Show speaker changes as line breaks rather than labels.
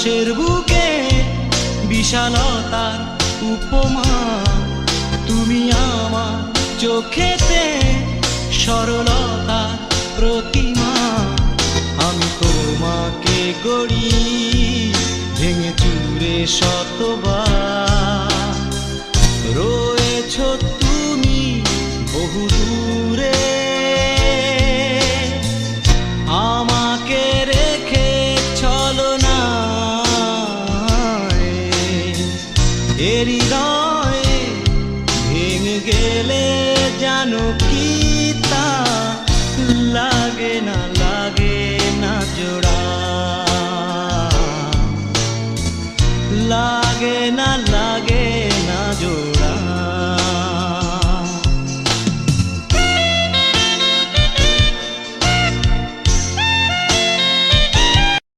আকাশের বুকে বিশালতার উপমা। তুমি আমার চোখেতে সরলতার প্রতিমা। আমি তোমাকে গড়ি, ভেঙে চুরে শতবার। রয়েছ তুমি বহু দূরে হৃদয়ে ভেঙে গেলে জানো কি তা লাগে না লাগে না জোড়া। লাগে না